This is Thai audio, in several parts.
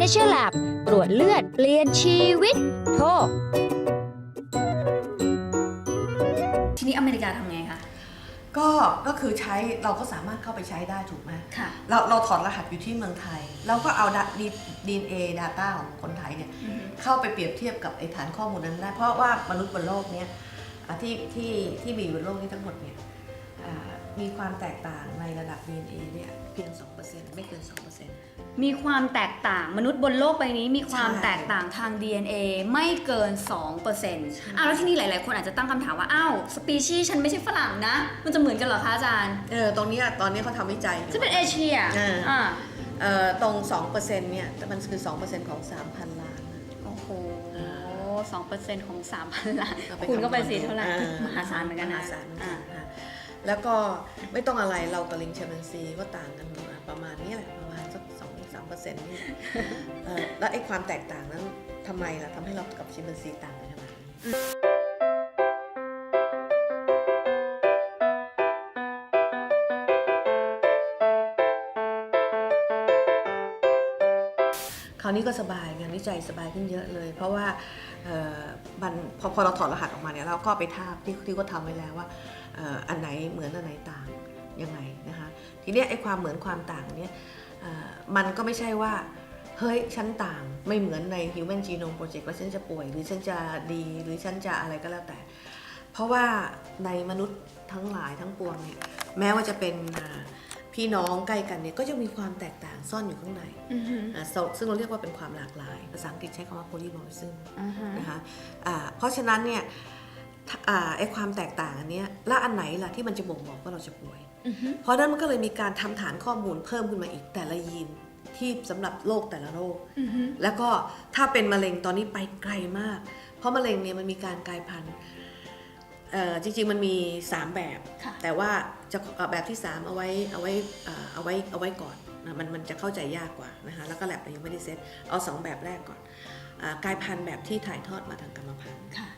Nature Lab ตรวจเลือดเปลี่ยนชีวิต โทร ทีนี้อเมริกาทำไงคะ ก็ก็คือใช้เราก็สามารถเข้าไปใช้ได้ถูกไหมค่ะ เราเราถอดรหัสอยู่ที่เมืองไทย เราก็เอาดีเอ็นเอดาต้าของคนไทยเนี่ยเข้าไปเปรียบเทียบกับไอ้ฐานข้อมูลนั้นได้ เพราะว่ามนุษย์บนโลกเนี้ยอะที่ที่ที่มีอยู่บนโลกนี้ทั้งหมดเนี่ยอ่า มีความแตกต่างในระดับ DNA เนี่ยเพียง 2%ไม่เกิน 2%มีความแตกต่างมนุษย์บนโลกใบนี้มีความใช่แตกต่างทาง DNA ไม่เกิน 2%อ้าวแล้วที่นี่หลาย ๆ คนอาจจะตั้งคำถามว่าอ้าวสปีชีส์ฉันไม่ใช่ฝรั่งนะ มันจะเหมือนกันเหรอคะอาจารย์เออตรงเนี้ยตอนนี้เขาทำวิจัยอยู่จะเป็นเอเชียอ่า อ่าเอ่อตรง 2%เนี่ยแต่มันคือ 2%ของ 3,000 ล้านนะ โอ้โหสองเปอร์เซ็นต์ของ3,000ล้านเอไปคุณก็ไปำนวณสิเท่าไหร่อ่มหาศาลเหมือนกันมนะหาศาลเหมือนกัอ่า นค่ะ แล้วก็ไม่ต้องอะไรเรากับลิงแชมเปนซีก็ต่างกันประมาณนี้แหละประมาณสักสองสามเปอร์เซ็นต์นี่แล้วไอ้ความแตกต่างนั้นทำไมล่ะทำให้เรากับชิมเปนซีต่างกันขนาดนี้คราวนี้ก็สบายงานวิจัยสบายขึ้นเยอะเลย เพราะว่าออพอพอเราถอดรหัสออกมาเนี่ยเราก็ไปทาบที่ที่ก็ทำไว้แล้วว่า อ่ออันไหนเหมือนอันไหนต่างยังไงนะคะทีเนี้ยไอ้ความเหมือนความต่างเนี่ยเอ่อมันก็ไม่ใช่ว่าเฮ้ยฉันต่างไม่เหมือนใน Human Genome Project ว่าฉันจะป่วย หรือฉันจะดีหรือฉันจะอะไรก็แล้วแต่ เพราะว่าในมนุษย์ทั้งหลายทั้งปวงเนี่ยแม้ว่าจะเป็นอ่าพี่น้องใกล้กันเนี่ยก็จะมีความแตกต่างซ่อนอยู่ข้างในอือฮึอ่าซึ่งซึ่งเราเรียกว่าเป็นความหลากหลาย ภาษาอังกฤษใช้คำว่า polymorphism อ่าฮะนะคะอ่าเพราะฉะนั้นเนี่ยถ้าอ่า ไอ้ความแตกต่างอันเนี้ยแล้วอันไหนล่ะที่มันจะบ่งบอกว่าเราจะป่วยอือฮึเพราะฉะนั้นมันก็เลยมีการทำฐานข้อมูลเพิ่มขึ้นมาอีกแต่ละยีนที่สำหรับโรคแต่ละโรคอือฮึแล้วก็ถ้าเป็นมะเร็งตอนนี้ไปไกลมาก เพราะมะเร็งเนี่ยมันมีการกลายพันธุ์เอ่อจริงๆมันมี 3 แบบค่ะแต่ว่าจะเอ่อแบบที่ 3 เอาไว้เอาไว้เอ่อเอาไว้เอาไว้ก่อนนะมันมันจะเข้าใจยากกว่านะคะแล้วก็แลบเรายังไม่ได้เซตเอาสองแบบแรกก่อนอากลายพันธุ์แบบที่ถ่ายทอดมาทางกรรมพันธุ์ค่ะนะคะอ่า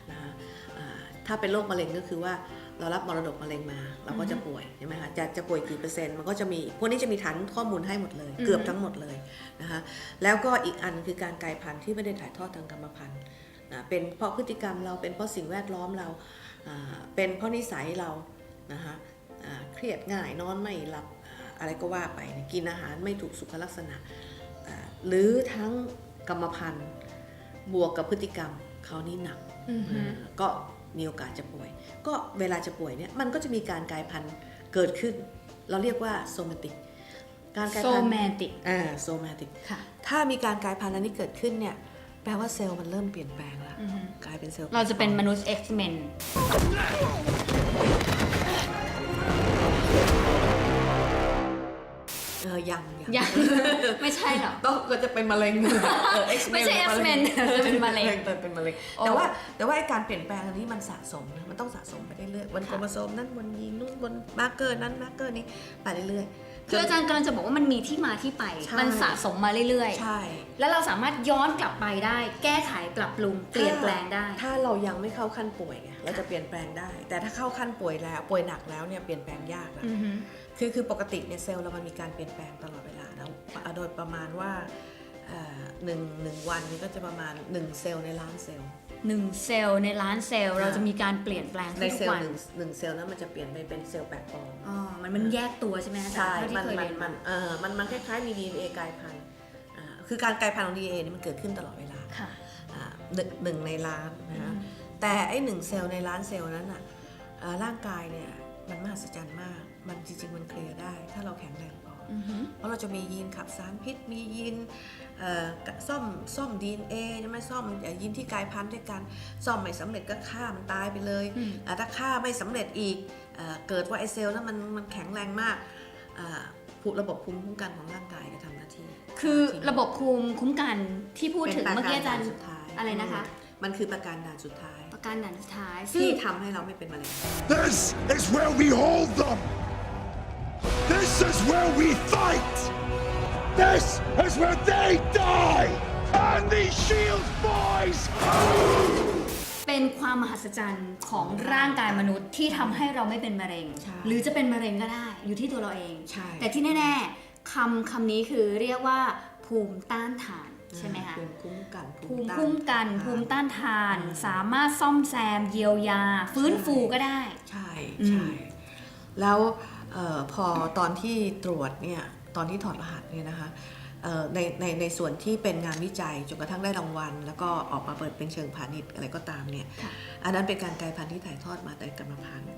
ถ้าเป็นโรคมะเร็งก็คือว่าเรารับมรดกมะเร็งมา เราก็จะป่วยใช่ไหมคะจะจะป่วยกี่เปอร์เซ็นต์มันก็จะมีพวกนี้จะมีฐานข้อมูลให้หมดเลยอืมเกือบทั้งหมดเลยนะคะแล้วก็อีกอันคือการกลายพันธุ์ที่ไม่ได้ถ่ายทอดทางกรรมพันธุ์นะเป็นเพราะพฤติกรรมเราเป็นเพราะสิ่งแวดล้อมเราอ่าเป็นเพราะนิสัยเรานะคะอ่าเครียดง่ายนอนไม่หลับอ่าอะไรก็ว่าไปกินอาหารไม่ถูกสุขลักษณะอ่าหรือทั้งกรรมพันธุ์บวกกับพฤติกรรมเขานี่หนักอือฮึก็ มีโอกาสจะป่วย ก็เวลาจะป่วยเนี่ยมันก็จะมีการกลายพันธุ์เกิดขึ้น เราเรียกว่าโซมาติกการกลายโซพันธุ์แมนติกอ่าโซมาติกค่ะถ้ามีการกลายพันธุ์อันนี้เกิดขึ้นเนี่ยแปลว่าเซลล์มันเริ่มเปลี่ยนแปลงแล้วอือฮึกลายเป็นเซลล์เราจะเป็นมนุษย์ X-Men ยังยังไม่ใช่หรอต้องก็จะเป็นมะเร็งเออ X-Men ไม่ใช่ X-Men จะเป็นมะเร็งแต่เป็นมะเร็งโอ้แต่ว่าแต่ว่าไอ้การเปลี่ยนแปลงอันนี้มันสะสมนะมันต้องสะสมไปเรื่อยๆบนโครโมโซมนั้นบนยีนนู้นบนมาร์กเกอร์นั้นมาร์กเกอร์นี้ไปเรื่อยๆ คืออาจารย์กำลังจะบอกว่ามันมีที่มาที่ไป ใช่ มันสะสมมาเรื่อยใช่ ๆ แล้วเราสามารถย้อนกลับไปได้ แก้ไขปรับปรุงเปลี่ยนแปลงได้ ถ้าเรายังไม่เข้าขั้นป่วยไงเราจะเปลี่ยนแปลงได้ แต่ถ้าเข้าขั้นป่วยแล้วป่วยหนักแล้วเนี่ยเปลี่ยนแปลงยากอะอือฮึคือคือปกติเนี่ยเซลล์เรามันมีการเปลี่ยนแปลงตลอดเวลานะโดยประมาณว่าเอ่อหนึ่งหนึ่งวันนี่ก็จะประมาณ 1 เซลล์ในล้านเซลล์ หนึ่งเซลล์ในล้านเซลล์ค่ะเราจะมีการเปลี่ยนแปลงในทุเซกลวัล์นหนึ่งหนึ่งเซลล์นั้นมันจะเปลี่ยนไปเป็นเซลล์แปลกปลอมอ๋อมันมันแยกตัวใช่ไหมอาจารใช่ย์เท่าที่มันเคยมัเรีนยนมัมานเออมันมันคล้ายๆมี DNA กลายพันธุ์อ่าคือการกลายพันธุ์ของ DNA นี่มันเกิดขึ้นตลอดเวลาค่ะ อ่าหนึ่งหนึ่งในล้านนะฮะแต่ไอ้หนึ่งเซลล์ในล้านเซลล์นั้นอะอ่าร่างกายเนี่ย มันมหัศจรรย์มาก มันจริงๆ มันเคลียร์ได้ ถ้าเราแข็งแรงพอออือฮึเพราะเราจะมียีนขับสารพิษ มียีนเอ่อกะซ่อมซ่อม DNA ใช่ไหมซ่อมเอ่อยีนที่กลายพันธุ์ด้วยกัน ซ่อมไม่สำเร็จก็ฆ่ามันตายไปเลยอืมอ่าถ้าฆ่าไม่สำเร็จอีกเอ่อเกิดว่าไอเซลล์นั้นมันมันแข็งแรงมากอ่าภูระบบภูมิคุ้มกันของร่างกายก็ทำหน้าที่ คือที่ระบบภูมิคุ้มกันที่พูดถึงป็นเมื่อกี้อาจารย์ปะกด่นสุดท้ายอะไรนะคะ มันคือประการด่านสุดท้าย ประกันด่านสุดท้ายซึ่งที่ทำให้เราไม่เป็นมะเร็ง This is where we hold them. This is where we fight. This is where they die. And these shield boys. เป็นความมหัศจรรย์ของร่างกายมนุษย์ที่ทำให้เราไม่เป็นมะเร็ง ใช่หรือจะเป็นมะเร็งก็ได้ อยู่ที่ตัวเราเอง ใช่ แต่ที่แน่ ๆคำคำนี้คือเรียกว่าภูมิต้านทาน ใช่ไหมคะภูมิคุ้มกันภูมิต้าคุ้มกันทาภูมิต้านทานอืมสามารถซ่อมแซมเยียวยา ฟื้นฟูก็ได้ ใช่อืมใช่แล้วเออพอตอนที่ตรวจเนี่ยตอนที่ถอดรหัสเนี่ยนะคะเอ่อในในในส่วนที่เป็นงานวิจัยจนกระทั่งได้รางวัล แล้วก็ออกมาเปิดเป็นเชิงพาณิชย์อะไรก็ตามเนี่ยค่ะอันนั้นเป็นการกลายพันธุ์ที่ถ่ายทอดมาแต่กรรมพันธุ์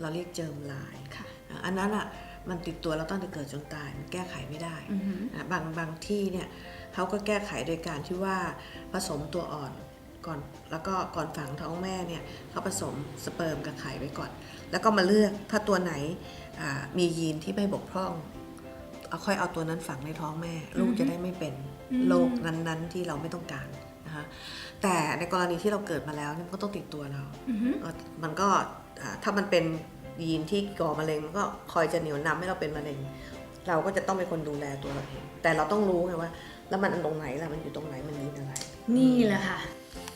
เราเรียกเจิมลายค่ะอะอันนั้นอะมันติดตัวเราตั้งแต่เกิดจนตายมันแก้ไขไม่ได้อือหืออะบางบางที่เนี่ย เขาก็แก้ไขโดยการที่ว่าผสมตัวอ่อนก่อนแล้วก็ก่อนฝังท้องแม่เนี่ยเขาผสมสเปิร์มกับไข่ไว้ก่อน แล้วก็มาเลือกถ้าตัวไหนอ่ามียีนที่ไม่บกพร่องเอาค่อยเอาตัวนั้นฝังในท้องแม่ ลูกจะได้ไม่เป็นอืมโรคนั้นๆ ที่เราไม่ต้องการนะคะแต่ในกรณีที่เราเกิดมาแล้วเนี่ยมันก็ต้องติดตัวเราอือหือเอ่อมันก็อ่าถ้ามันเป็นยีนที่ก่อมะเร็งมันก็คอยจะเหนียวนำให้เราเป็นมะเร็ง เราก็จะต้องเป็นคนดูแลตัวเราเองแต่เราต้องรู้ไงว่า แล้วมันอันตรงไหนล่ะมันอยู่ตรงไหนมันยีนอะไร นี่แหละค่ะ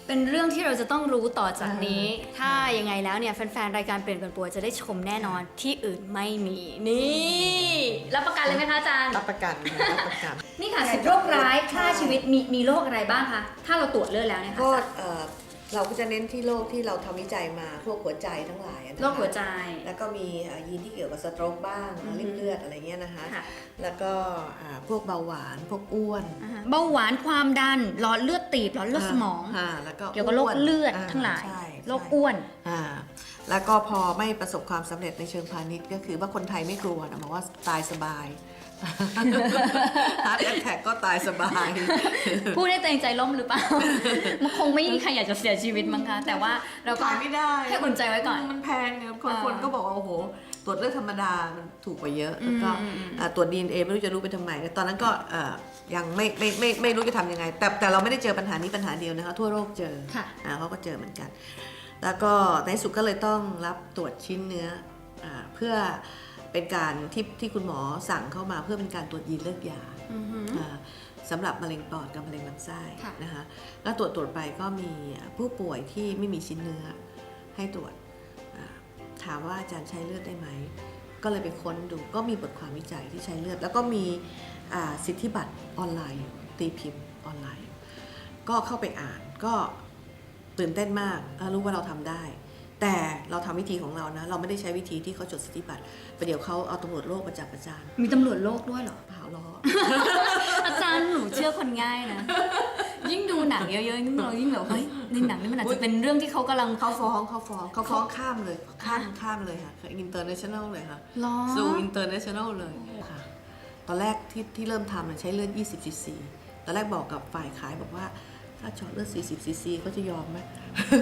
เป็นเรื่องที่เราจะต้องรู้ต่อจากนี้อ่าถ้ายังไงแล้วเนี่ยแฟนๆ รายการเปลี่ยนกันปัวจะได้ชมแน่นอนที่อื่นไม่มี นี่รับประกันเลยไหมคะอาจารย์ รับประกันนะรับประกัน นี่ค่ะสิบโรคร้ายฆ่าชีวิตมีมีโรคอะไรบ้างคะ ถ้าเราตรวจเลือดแล้วเนี่ยค่ะก็เอ่อ เราก็จะเน้นที่โรคที่เราทำวิจัยมาพวกหัวใจทั้งหลายอะนะคะโรคหัวใจ แล้วก็มีเอ่อยีนที่เกี่ยวกับสโตรกบ้างอือฮึริ่มเลือดอะไรเงี้ยนะคะค่ะแล้วก็อ่าพวกเบาหวานพวกอ้วนอ่าฮะเบาหวานความดันหลอดเลือดตีบหลอดเลือดสมองาแล้วก็เกี่ยวกับโรคเลือดาทั้งหลายใช่โรคใช่อ้วนอ่าแล้วก็พอไม่ประสบความสำเร็จในเชิงพาณิชย์ก็คือว่าคนไทยไม่กลัวนะบอกว่าตายสบาย ฮาร์ดแอทแทกก็ตายสบาย พูดให้ตัวเองใจล่มหรือเปล่า มันคงไม่มีใครอยากจะเสียชีวิตมั้งคะ แต่ว่าเราก็ขายไม่ได้ให้อุ่นใจไว้ก่อน มันแพงไงคนเออคนก็บอกว่าโอ้โห ตรวจเลือดธรรมดา มันถูกกว่าเยอะ แล้วก็อืมอืมอืมอ่าตรวจดีเอ็นเอไม่รู้จะรู้ไปทำไม ตอนนั้นก็เอ่อยังไม่ไม่ไม่ไม่รู้จะทำยังไง แต่แต่เราไม่ได้เจอปัญหานี้ปัญหาเดียวนะคะ ทั่วโลกเจอค่ะอ่าเขาก็เจอเหมือนกัน แล้วก็ในที่สุดก็เลยต้องรับตรวจชิ้นเนื้ออาเพื่อ เป็นการที่ที่คุณหมอสั่งเข้ามาเพื่อเป็นการตรวจยีนเลือกยาอือหืออ่าสำหรับมะเร็งปอดกับมะเร็งลำไส้ค่ะนะคะแล้วตรวจตรวจไปก็มีผู้ป่วยที่ไม่มีชิ้นเนื้อให้ตรวจอ่าถามว่าอาจารย์ใช้เลือดได้ไหม ก็เลยไปค้นดูก็มีบทความวิจัยที่ใช้เลือด แล้วก็มีอ่าสิทธิบัตรออนไลน์ ตีพิมพ์ออนไลน์ ก็เข้าไปอ่านก็ตื่นเต้นมากอ่ารู้ว่าเราทำได้ แต่เราทำวิธีของเรานะ เราไม่ได้ใช้วิธีที่เขาจดสิทธิบัตรประเดี๋ยวเขาเอาตำรวจโลกมาจับอาจารย์ มีตำรวจโลกด้วยเหรอเปล่าล้ออาจารย์หนูเชื่อคนง่ายนะ ยิ่งดูหนังเยอะๆยิ่งเรายิ่งแบบเฮ้ยในหนังนี่มันอาจจะเป็นเรื่องที่เขากำลังเขาฟ้องเขาฟ้องเขาฟ้องข้ามเลยข้ามข้ามเลยค่ะคือ international เลยค่ะล้อสู่ international เลยค่ะ ตอนแรกที่ที่เริ่มทำมันใช้เลือด20ซีซีตอนแรกบอกกับฝ่ายขายบอกว่า ถ้าเจาะเลือด 40 ซีซีก็จะยอมไหม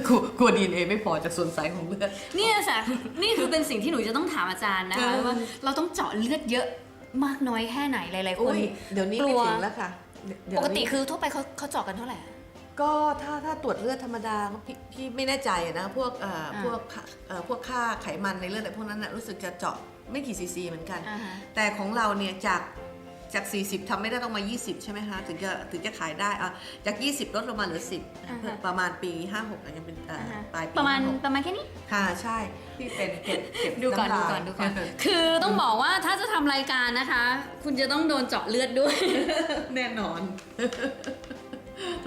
กลัวกลัวดีเอไม่พอจากส่วนสายของเลือด เนี่ยสะนี่คือเป็นสิ่งที่หนูจะต้องถามอาจารย์นะคะเออ ว่าเราต้องเจาะเลือดเยอะมากน้อยแค่ไหนหลายๆคนอุ้ยเดี๋ยวนี้กลัไม่ว ถึงแล้วค่ะเดี๋ยวปกตินี้คือทั่วไปเขาเขาเจาะกันเท่าไหร่ก็ถ้าถ้าตรวจเลือดธรรมดาก็พี่พี่ไม่แน่ใจอะนะ พวกเอ่ออ่าพวกค่าเอ่อพวกค่าไขมันในเลือดอะไรพวกนั้นนะรู้สึกจะเจาะไม่กี่ซีซีเหมือนกัน อ่าฮะ แต่ของเราเนี่ยจาก จาก 40ทำไม่ได้ต้องมา 20 ใช่ไหมคะถึงจะถึงจะขายได้อะจาก 20 ลดลงมาเหลือ 10อ่าฮะประมาณปี 56อะยังเป็นเอ่ออ่าฮะปลายปีประมาณ56ประมาณแค่นี้ค่ะใช่ที่เป็นเก็บเก็บดูก่อนดูำลายก่อนดูก่อนคือต้องบอกว่าถ้าจะทำรายการนะคะ คุณจะต้องโดนเจาะเลือดด้วย แน่นอน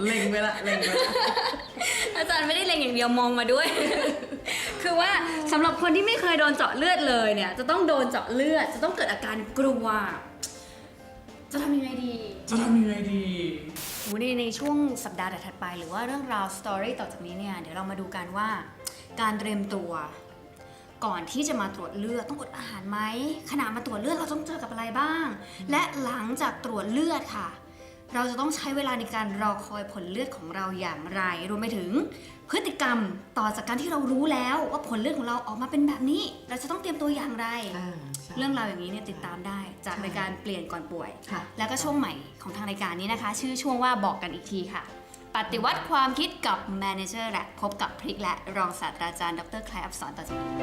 เล็งไปละเล็งไปละอาจารย์ไม่ได้เล็งอย่างเดียวมองมาด้วย คือว่าสำหรับคนที่ไม่เคยโดนเจาะเลือดเลยเนี่ย จะต้องโดนเจาะเลือด จะต้องเกิดอาการกลัว จะทำยังไงดี จะทำยังไงดีโหในในช่วงสัปดาห์ถัดไป หรือว่าเรื่องราวสตอรี่ต่อจากนี้เนี่ยเดี๋ยวเรามาดูกันว่า การเตรียมตัว ก่อนที่จะมาตรวจเลือดต้องอดอาหารไหมขณะมาตรวจเลือดเราต้องเจอกับอะไรบ้าง และหลังจากตรวจเลือดค่ะ เราจะต้องใช้เวลาในการรอคอยผลเลือดของเราอย่างไรรวมไปถึง พฤติกรรมต่อจากการที่เรารู้แล้วว่าผลเลือดของเราออกมาเป็นแบบนี้ เราจะต้องเตรียมตัวอย่างไร อ่าใช่ เรื่องราวอย่างนี้เนี่ยติดตามได้จากใช่ รายการเปลี่ยนก่อนป่วย ค่ะ แล้วก็ช่วงใหม่ของทางรายการนี้นะคะ ชื่อช่วงว่าบอกกันอีกทีค่ะ ปฏิวัติความคิดกับ Manager และพบกับพริกและรองศาสตราจารย์ดรแคลร์อับสอนต่อจากนี้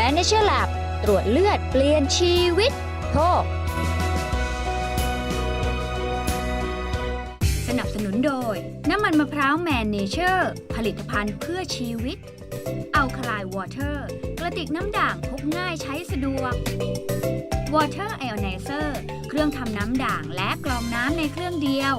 Manager Lab ตรวจเลือดเปลี่ยนชีวิต โทร สนับสนุนโดย น้ำมันมะพร้าวแมนเนเจอร์ ผลิตภัณฑ์เพื่อชีวิต อัลคลายวอเตอร์ กระติกน้ำด่างพกง่ายใช้สะดวก Water Ionizer เครื่องทำน้ำด่างและกรองน้ำในเครื่องเดียว